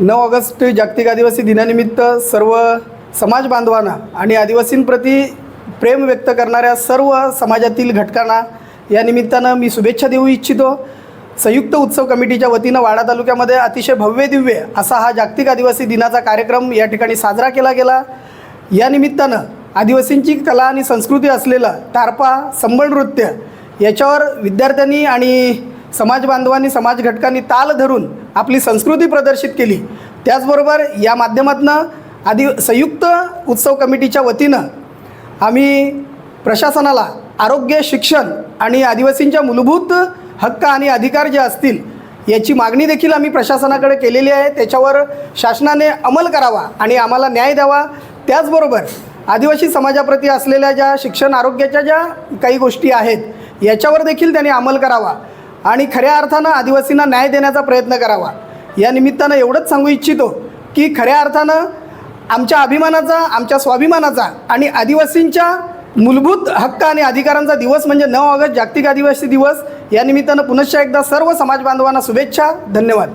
नऊ ऑगस्ट जागतिक आदिवासी दिनानिमित्त सर्व समाज बांधवांना आणि आदिवासींप्रती प्रेम व्यक्त करणाऱ्या सर्व समाजातील घटकांना या निमित्तानं मी शुभेच्छा देऊ इच्छितो. संयुक्त उत्सव कमिटीच्या वतीनं वाडा तालुक्यामध्ये अतिशय भव्य दिव्य असा हा जागतिक आदिवासी दिनाचा कार्यक्रम या ठिकाणी साजरा केला गेला. या निमित्तानं आदिवासींची कला आणि संस्कृती असलेलं तारपा संबळ नृत्य याच्यावर विद्यार्थ्यांनी आणि समाज बांधवांनी समाज घटकांनी ताल धरून आपली संस्कृती प्रदर्शित केली. त्याचबरोबर या माध्यमातून आदि संयुक्त उत्सव कमिटीच्या वतीनं आम्ही प्रशासनाला आरोग्य शिक्षण आणि आदिवासींच्या मूलभूत हक्क आणि अधिकार जे असतील याची मागणी देखील आम्ही प्रशासनाकडे केलेली आहे. त्याच्यावर शासनाने अंमल करावा आणि आम्हाला न्याय द्यावा. त्याचबरोबर आदिवासी समाजाप्रती असलेल्या ज्या शिक्षण आरोग्याच्या ज्या काही गोष्टी आहेत याच्यावर देखील त्यांनी अंमल करावा. आणि खऱ्या अर्थानं आदिवासींना न्याय देण्याचा प्रयत्न करावा. या निमित्तानं एवढंच सांगू इच्छितो की खऱ्या अर्थानं आमच्या अभिमानाचा आमच्या स्वाभिमानाचा आणि आदिवासींच्या मूलभूत हक्क आणि अधिकारांचा दिवस म्हणजे नऊ ऑगस्ट जागतिक आदिवासी दिवस या निमित्तानं पुनश्च एकदा सर्व समाज बांधवांना शुभेच्छा. धन्यवाद.